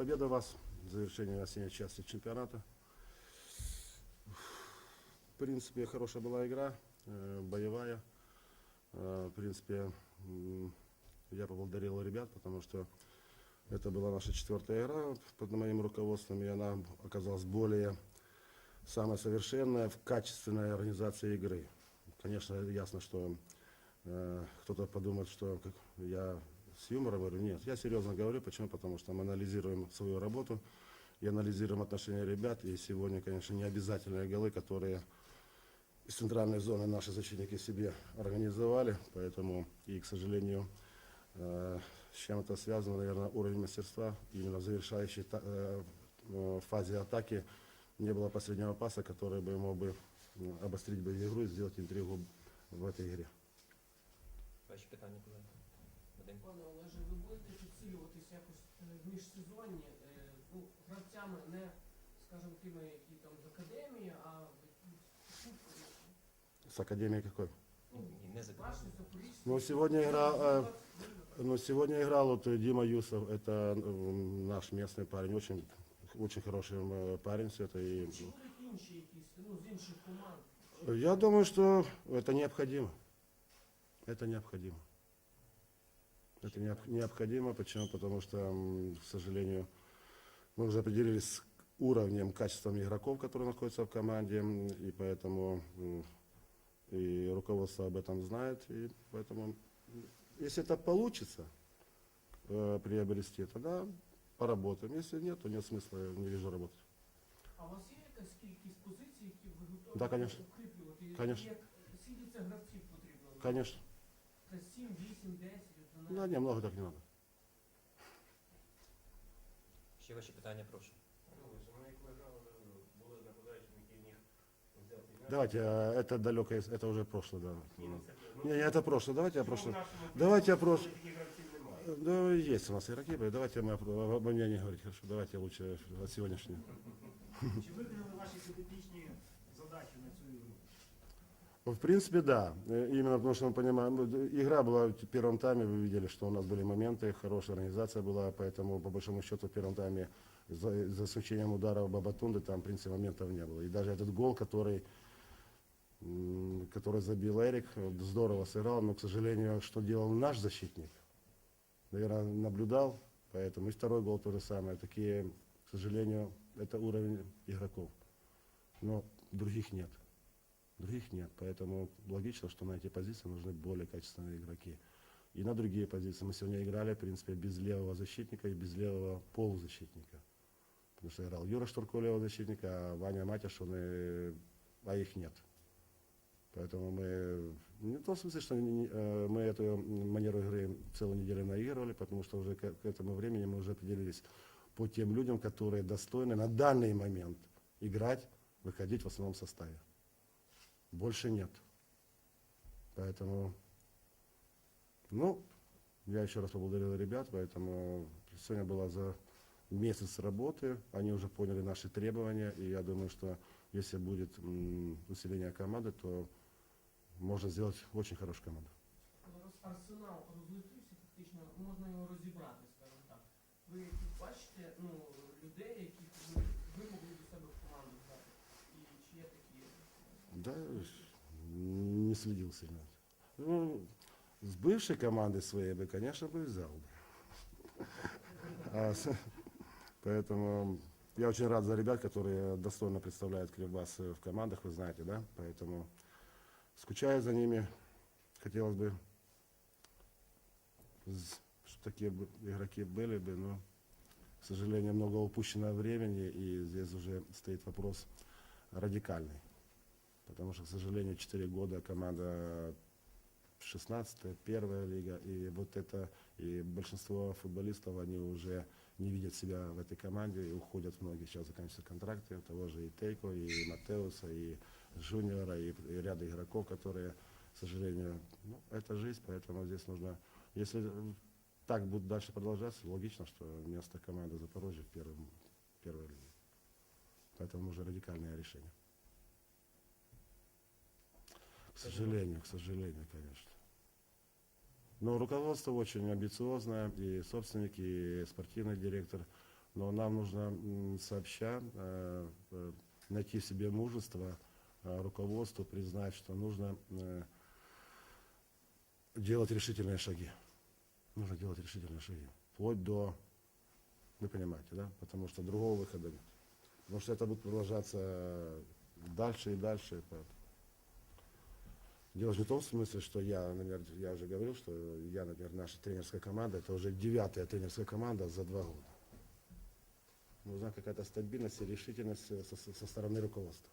Победа вас в завершении осенней части чемпионата. В принципе, хорошая была игра, э, боевая. Э, В принципе, я поблагодарил ребят, потому что это была наша четвертая игра под моим руководством, и она оказалась более самая совершенная в качественной организации игры. Конечно, ясно, что э, кто-то подумает, что как я с юмором говорю. Нет, я серьезно говорю. Почему? Потому что мы анализируем свою работу и анализируем отношения ребят. И сегодня, конечно, не обязательные голы, которые из центральной зоны наши защитники себе организовали. Поэтому, и, к сожалению, э, с чем это связано, наверное, уровень мастерства именно в завершающей э, э, фазе атаки не было последнего паса, который бы мог бы обострить бы игру и сделать интригу в этой игре. Ваші питання, колеги? Вадим? Пане Олеже, ви будете підсилюватись якось е, в міжсезонні е, ну, гравцями, не, скажімо, тими, які там з академії, а якісь, С Академией какой? ну, Ні, не закрито. ваші запорізькі. Ну, сегодня игра, э, Наприклад, Ну, сегодня играл вот э, Дима Юсов, это м, наш местный парень, очень, очень хороший м, парень все это. И, Чи будуть інші якісь, ну, з інших команд? я думаю, что это необходимо. Это необходимо. Это необ- необходимо. Почему? Потому что, м, к сожалению, мы уже определились с уровнем, качеством игроков, которые находятся в команде, м, и поэтому м, и руководство об этом знает, и поэтому, м, если это получится э, приобрести, тогда поработаем. Если нет, то нет смысла, я не вижу работать. А у вас є якась кількість позицій, які ви готові Да, конечно. укріплювати? І Конечно. Як, скільки це гравців потрібно? Конечно. Це 7, 8, 10, 11? Да, не, много так не надо. Ще ваші питання, прошу. Давайте, э, это далеко, из- это уже прошлое, да. Не, не, это прошлое, давайте я прошлое. Давайте я прошлое. Да, есть у нас игроки, давайте мы об об мне не говорить, хорошо, давайте лучше от сегодняшнего. Чи виконали ваші підопічні задачі на цю ігру? В принципе, да. Э, Именно потому что мы понимаем, д- игра была в первом тайме, вы видели, что у нас были моменты, хорошая организация была, поэтому по большому счету в первом тайме за, за исключением удара Бабатунды там, в принципе, моментов не было. И даже этот гол, который, который забил Эрик, э, здорово сыграл, но, к сожалению, что делал наш защитник, наверное, наблюдал, поэтому и второй гол то же самое. Такие, к сожалению, это уровень игроков. Но других нет. Других нет, поэтому логично, что на эти позиции нужны более качественные игроки. И на другие позиции мы сегодня играли, в принципе, без левого защитника и без левого полузащитника. Потому что играл Юра Штурко левого защитника, а Ваня Матяш, он и- а их нет. Поэтому мы, не в том смысле, что э, мы эту манеру игры целую неделю наигрывали, потому что уже к этому времени мы уже определились по тем людям, которые достойны на данный момент играть, выходить в основном составе Больше нет. Поэтому, ну, я еще раз поблагодарил ребят, поэтому сегодня была за месяц работы, они уже поняли наши требования, и я думаю, что если будет м, усиление команды, то можно сделать очень хорошую команду. Зараз арсенал розлетівся, фактично можна його розібрати, скажімо так. Ви якісь бачите ну, людей, яких ви, ви могли до себе в команду взяти? І чи є такі? Да, не следил сильно. Ну, с бывшей команды своей бы, конечно, бы взял. А поэтому я очень рад за ребят, которые достойно представляют Кривбас в командах, вы знаете, да? Поэтому скучаю за ними. Хотелось бы, з- что такие игроки были бы, но, к сожалению, много упущено времени, и здесь уже стоит вопрос радикальный. Потому что, к сожалению, 4 года команда 16 первая лига, и вот это, и большинство футболистов, они уже не видят себя в этой команде, и уходят многие, сейчас заканчиваются контракты, у того же и Тейко, и Матеуса, и Жуниора, и, и ряда игроков, которые, к сожалению, ну, это жизнь, поэтому здесь нужно, если так будет дальше продолжаться, логично, что место команды Запорожья в первом, первой лиге. Поэтому нужно радикальное решение. Сожалению, к сожалению, конечно. Но руководство очень амбициозное, и собственник, и спортивный директор Но нам нужно сообща э, э, найти в себе мужество э, руководству, признать, что нужно делать решительные шаги. Нужно делать решительные шаги. Вплоть до, вы понимаете, да? Потому что другого выхода нет. Потому что это будет продолжаться дальше и дальше. поэтому. Дело же не в том смысле, что я, например, я уже говорил, что я, например, наша тренерская команда, это уже девятая тренерская команда за два года. Нужна какая-то стабильность и решительность со, со- со стороны руководства.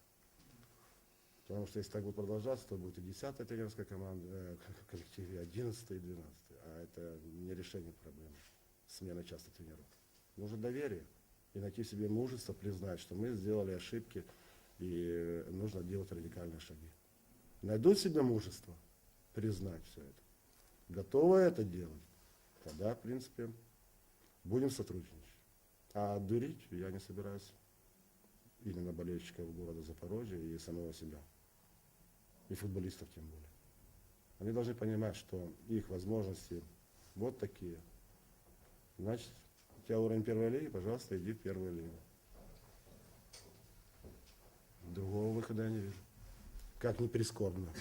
Потому что если так будет продолжаться, то будет и десятая тренерская команда, э, коллектив, и одиннадцатая, и двенадцатая. А это не решение проблемы, смена часто тренеров. Нужно доверие и найти в себе мужество, признать, что мы сделали ошибки, и э, нужно делать радикальные шаги. Найдут себе мужество признать все это. Готовы это делать? Тогда, в принципе, будем сотрудничать. А дурить я не собираюсь именно болельщиков города Запорожья и самого себя. И футболистов тем более. Они должны понимать, что их возможности вот такие. Значит, у тебя уровень первой лиги, пожалуйста, иди в первую лигу. Другого выхода я не вижу. Как ни прискорбно.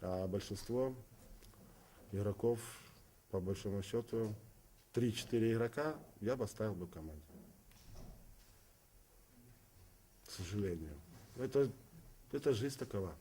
А большинство игроков, по большому счету, 3-4 игрока я бы оставил бы команде. К сожалению. Это, это жизнь такова.